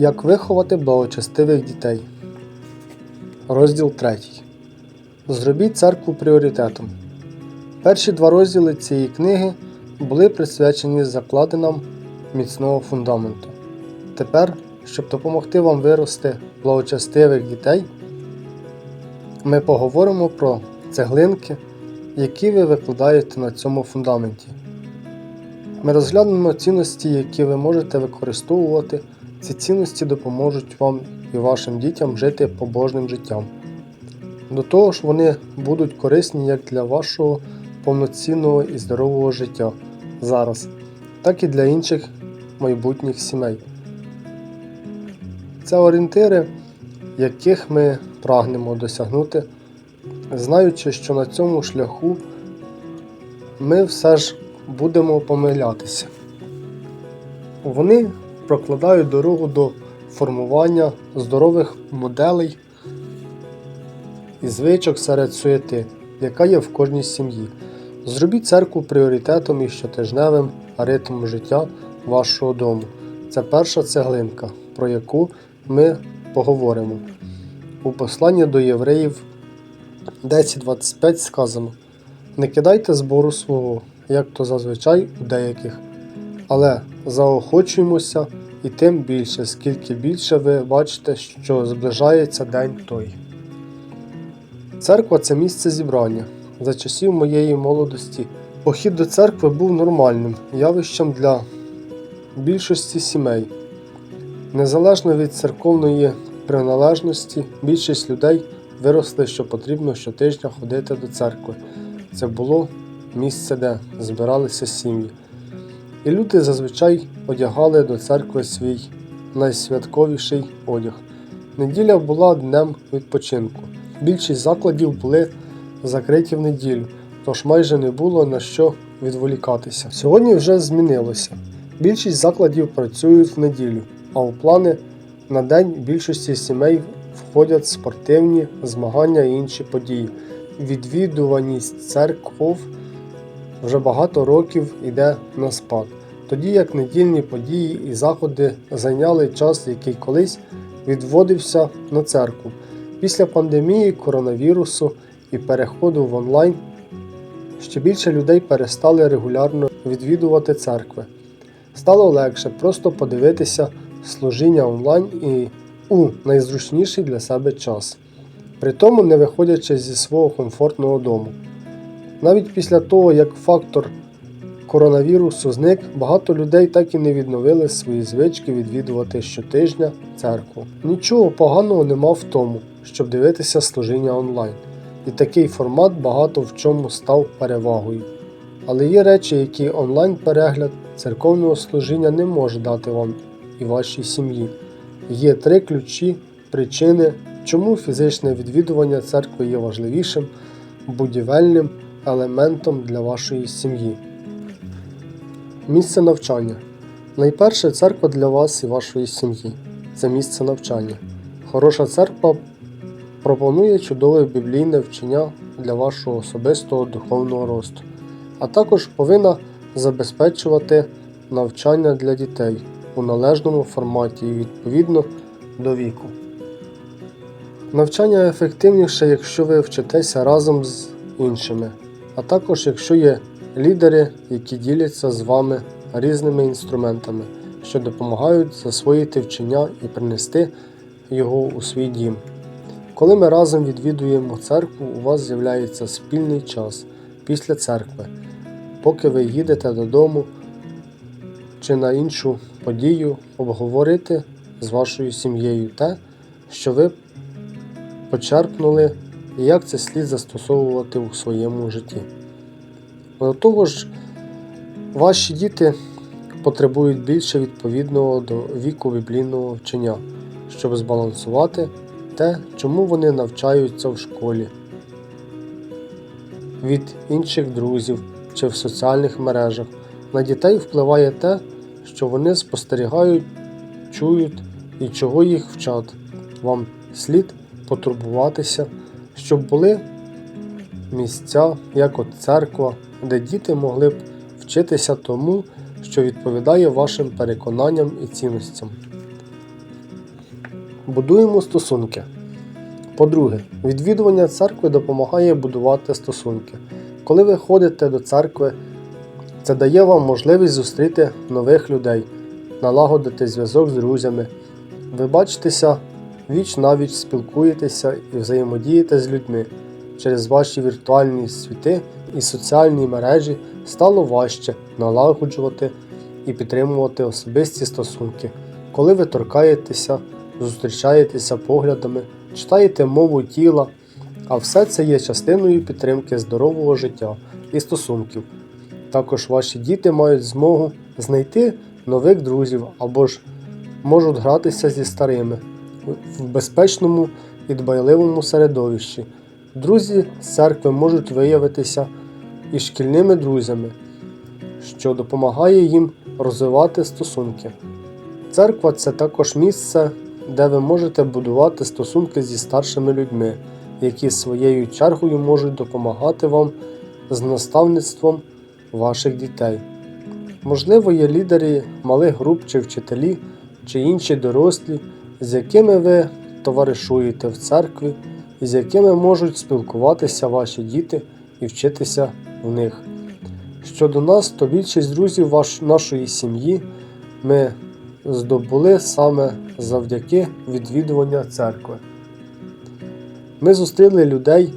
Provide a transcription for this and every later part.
Як виховати благочестивих дітей. Розділ 3. Зробіть церкву пріоритетом. Перші два розділи цієї книги були присвячені закладинам міцного фундаменту. Тепер, щоб допомогти вам вирости благочестивих дітей, ми поговоримо про цеглинки, які ви викладаєте на цьому фундаменті. Ми розглянемо цінності, які ви можете використовувати. Ці цінності допоможуть вам і вашим дітям жити побожним життям. До того ж, вони будуть корисні як для вашого повноцінного і здорового життя зараз, так і для інших майбутніх сімей. Це орієнтири, яких ми прагнемо досягнути, знаючи, що на цьому шляху ми все ж будемо помилятися. Вони прокладають дорогу до формування здорових моделей і звичок серед суєти, яка є в кожній сім'ї. Зробіть церкву пріоритетом і щотижневим ритмом життя вашого дому. Це перша цеглинка, про яку ми поговоримо. У посланні до євреїв 10.25 сказано: Не кидайте збору свого, як то зазвичай у деяких, але заохочуємося і тим більше, скільки більше ви бачите, що зближається день той. Церква це місце зібрання. За часів моєї молодості похід до церкви був нормальним явищем для більшості сімей. Незалежно від церковної приналежності, більшість людей виросли, що потрібно щотижня ходити до церкви. Це було місце, де збиралися сім'ї. І люди зазвичай одягали до церкви свій найсвятковіший одяг. Неділя була днем відпочинку. Більшість закладів були закриті в неділю, тож майже не було на що відволікатися. Сьогодні вже змінилося. Більшість закладів працюють в неділю, а у плани на день більшості сімей входять спортивні змагання і інші події. Відвідуваність церков вже багато років йде на спад, тоді як недільні події і заходи зайняли час, який колись відводився на церкву. Після пандемії коронавірусу і переходу в онлайн ще більше людей перестали регулярно відвідувати церкви. Стало легше просто подивитися служіння онлайн і у найзручніший для себе час, при тому не виходячи зі свого комфортного дому. Навіть після того, як фактор коронавірусу зник, багато людей так і не відновили свої звички відвідувати щотижня церкву. Нічого поганого нема в тому, щоб дивитися служіння онлайн. І такий формат багато в чому став перевагою. Але є речі, які онлайн-перегляд церковного служіння не може дати вам і вашій сім'ї. Є три ключі причини, чому фізичне відвідування церкви є важливішим будівельним елементом для вашої сім'ї. Місце навчання. Найперше церква для вас і вашої сім'ї це місце навчання. Хороша церква пропонує чудове біблійне вчення для вашого особистого духовного росту, а також повинна забезпечувати навчання для дітей у належному форматі і відповідно до віку. Навчання ефективніше, якщо ви вчитеся разом з іншими, а також якщо є лідери, які діляться з вами різними інструментами, що допомагають засвоїти вчення і принести його у свій дім. Коли ми разом відвідуємо церкву, у вас з'являється спільний час після церкви, поки ви їдете додому чи на іншу подію, обговорити з вашою сім'єю те, що ви почерпнули і як це слід застосовувати у своєму житті. До того ж, ваші діти потребують більше відповідного до віку біблійного вчення, щоб збалансувати те, чому вони навчаються в школі, від інших друзів чи в соціальних мережах. На дітей впливає те, що вони спостерігають, чують і чого їх вчать. Вам слід потурбуватися, щоб були місця, як от церква, де діти могли б вчитися тому, що відповідає вашим переконанням і цінностям. Будуємо стосунки. По-друге, відвідування церкви допомагає будувати стосунки. Коли ви ходите до церкви, це дає вам можливість зустріти нових людей, налагодити зв'язок з друзями. Ви бачитеся віч навіч спілкуєтеся і взаємодієте з людьми. Через ваші віртуальні світи і соціальні мережі стало важче налагоджувати і підтримувати особисті стосунки, коли ви торкаєтеся, зустрічаєтеся поглядами, читаєте мову тіла, а все це є частиною підтримки здорового життя і стосунків. Також ваші діти мають змогу знайти нових друзів або ж можуть гратися зі старими в безпечному і дбайливому середовищі. Друзі з церкви можуть виявитися і шкільними друзями, що допомагає їм розвивати стосунки. Церква це також місце, де ви можете будувати стосунки зі старшими людьми, які своєю чергою можуть допомагати вам з наставництвом ваших дітей. Можливо, є лідери малих груп чи вчителі, чи інші дорослі, з якими ви товаришуєте в церкві і з якими можуть спілкуватися ваші діти і вчитися в них. Щодо нас, то більшість друзів ваш, нашої сім'ї ми здобули саме завдяки відвідування церкви. Ми зустріли людей,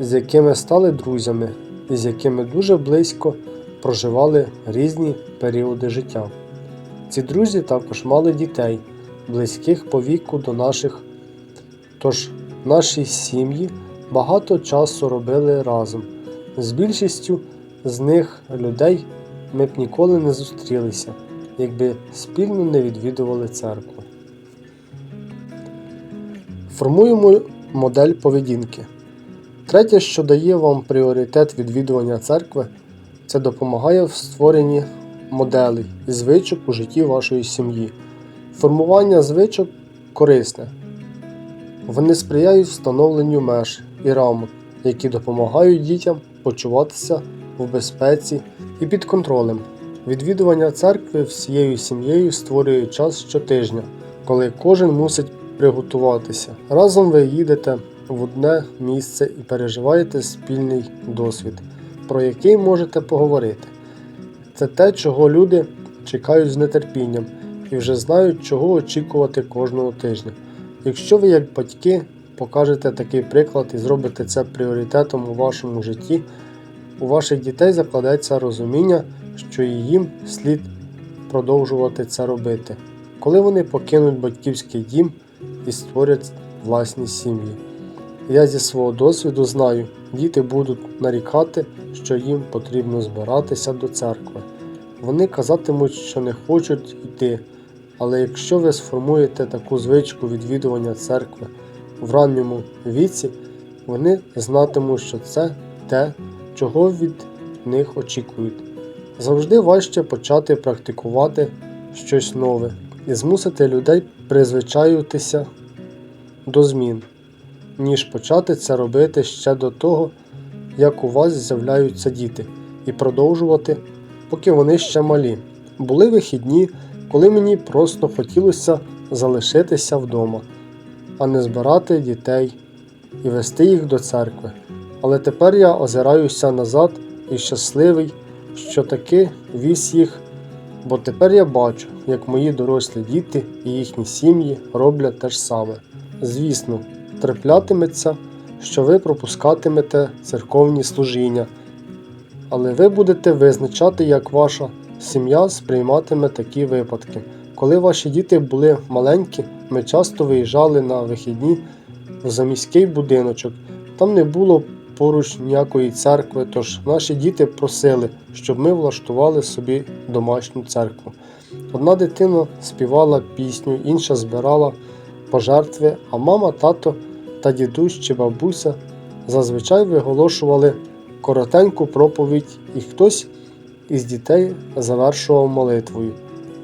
з якими стали друзями і з якими дуже близько проживали різні періоди життя. Ці друзі також мали дітей, близьких по віку до наших, тож наші сім'ї багато часу робили разом. З більшістю з них людей ми б ніколи не зустрілися, якби спільно не відвідували церкву. Формуємо модель поведінки. Третє, що дає вам пріоритет відвідування церкви, це допомагає в створенні моделей і звичок у житті вашої сім'ї. Формування звичок корисне. Вони сприяють встановленню меж і рамок, які допомагають дітям почуватися в безпеці і під контролем. Відвідування церкви всією сім'єю створює час щотижня, коли кожен мусить приготуватися. Разом ви їдете в одне місце і переживаєте спільний досвід, про який можете поговорити. Це те, чого люди чекають з нетерпінням і вже знають, чого очікувати кожного тижня. Якщо ви, як батьки, покажете такий приклад і зробите це пріоритетом у вашому житті, у ваших дітей закладеться розуміння, що і їм слід продовжувати це робити, коли вони покинуть батьківський дім і створять власні сім'ї. Я зі свого досвіду знаю, діти будуть нарікати, що їм потрібно збиратися до церкви. Вони казатимуть, що не хочуть йти, але якщо ви сформуєте таку звичку відвідування церкви в ранньому віці, вони знатимуть, що це те, чого від них очікують. Завжди важче почати практикувати щось нове і змусити людей призвичаюватися до змін, ніж почати це робити ще до того, як у вас з'являються діти, і продовжувати, поки вони ще малі. Були вихідні, коли мені просто хотілося залишитися вдома, а не збирати дітей і вести їх до церкви. Але тепер я озираюся назад і щасливий, що таки віз їх, бо тепер я бачу, як мої дорослі діти і їхні сім'ї роблять те ж саме. Звісно, траплятиметься, що ви пропускатимете церковні служіння, але ви будете визначати, як ваша сім'я сприйматиме такі випадки. Коли ваші діти були маленькі, ми часто виїжджали на вихідні в заміський будиночок. Там не було поруч ніякої церкви, тож наші діти просили, щоб ми влаштували собі домашню церкву. Одна дитина співала пісню, інша збирала пожертви, а мама, тато та дідусь чи бабуся зазвичай виголошували коротеньку проповідь, і хтось із дітей завершував молитвою.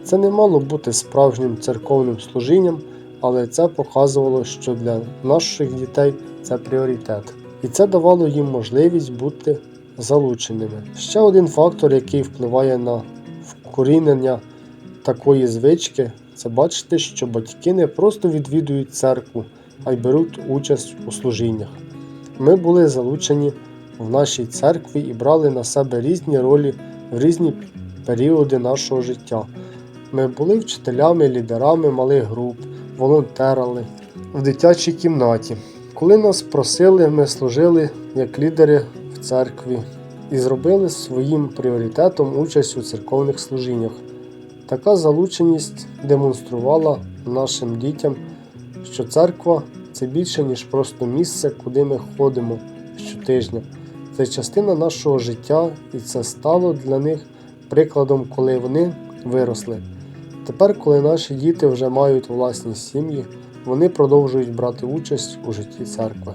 Це не мало бути справжнім церковним служінням, але це показувало, що для наших дітей це пріоритет. І це давало їм можливість бути залученими. Ще один фактор, який впливає на вкорінення такої звички, це бачити, що батьки не просто відвідують церкву, а й беруть участь у служіннях. Ми були залучені в нашій церкві і брали на себе різні ролі в різні періоди нашого життя. Ми були вчителями, лідерами малих груп, волонтерили в дитячій кімнаті. Коли нас просили, ми служили як лідери в церкві і зробили своїм пріоритетом участь у церковних служіннях. Така залученість демонструвала нашим дітям, що церква це більше, ніж просто місце, куди ми ходимо щотижня. Це частина нашого життя, і це стало для них прикладом, коли вони виросли. Тепер, коли наші діти вже мають власні сім'ї, вони продовжують брати участь у житті церкви.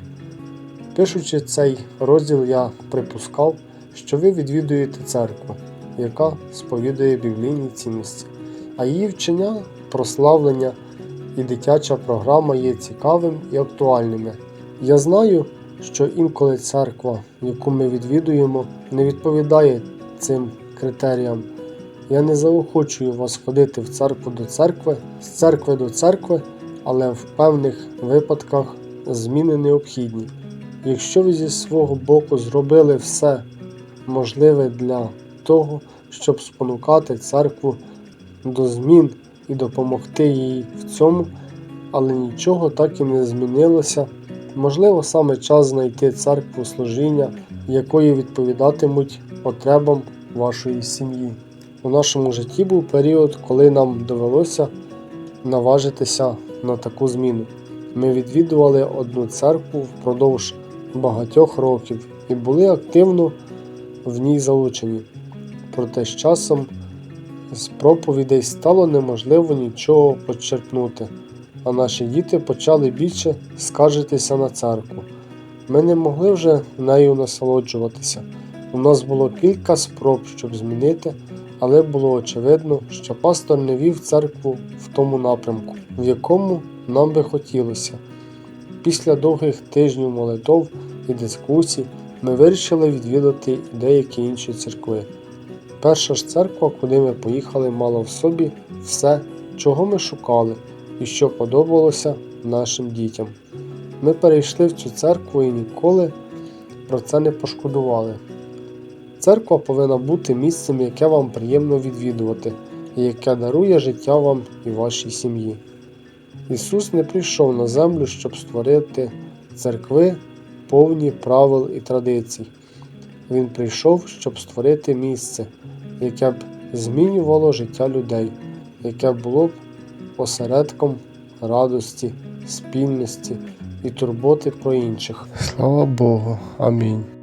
Пишучи цей розділ, я припускав, що ви відвідуєте церкву, яка сповідує біблійні цінності, а її вчення, прославлення і дитяча програма є цікавим і актуальними. Я знаю, що інколи церква, яку ми відвідуємо, не відповідає цим критеріям. Я не заохочую вас ходити в церкву до церкви, з церкви до церкви, але в певних випадках зміни необхідні. Якщо ви зі свого боку зробили все можливе для того, щоб спонукати церкву до змін і допомогти їй в цьому, але нічого так і не змінилося, можливо саме час знайти церкву служіння, якої відповідатимуть потребам вашої сім'ї. У нашому житті був період, коли нам довелося наважитися на таку зміну. Ми відвідували одну церкву впродовж багатьох років і були активно в ній залучені. Проте з часом з проповідей стало неможливо нічого почерпнути, а наші діти почали більше скаржитися на церкву. Ми не могли вже нею насолоджуватися. У нас було кілька спроб, щоб змінити, але було очевидно, що пастор не вів церкву в тому напрямку, в якому нам би хотілося. Після довгих тижнів молитов і дискусій ми вирішили відвідати деякі інші церкви. Перша ж церква, куди ми поїхали, мала в собі все, чого ми шукали і що подобалося нашим дітям. Ми перейшли в цю церкву і ніколи про це не пошкодували. Церква повинна бути місцем, яке вам приємно відвідувати, і яке дарує життя вам і вашій сім'ї. Ісус не прийшов на землю, щоб створити церкви, повні правил і традицій. Він прийшов, щоб створити місце, яке б змінювало життя людей, яке було б осередком радості, спільності і турботи про інших. Слава Богу. Амінь.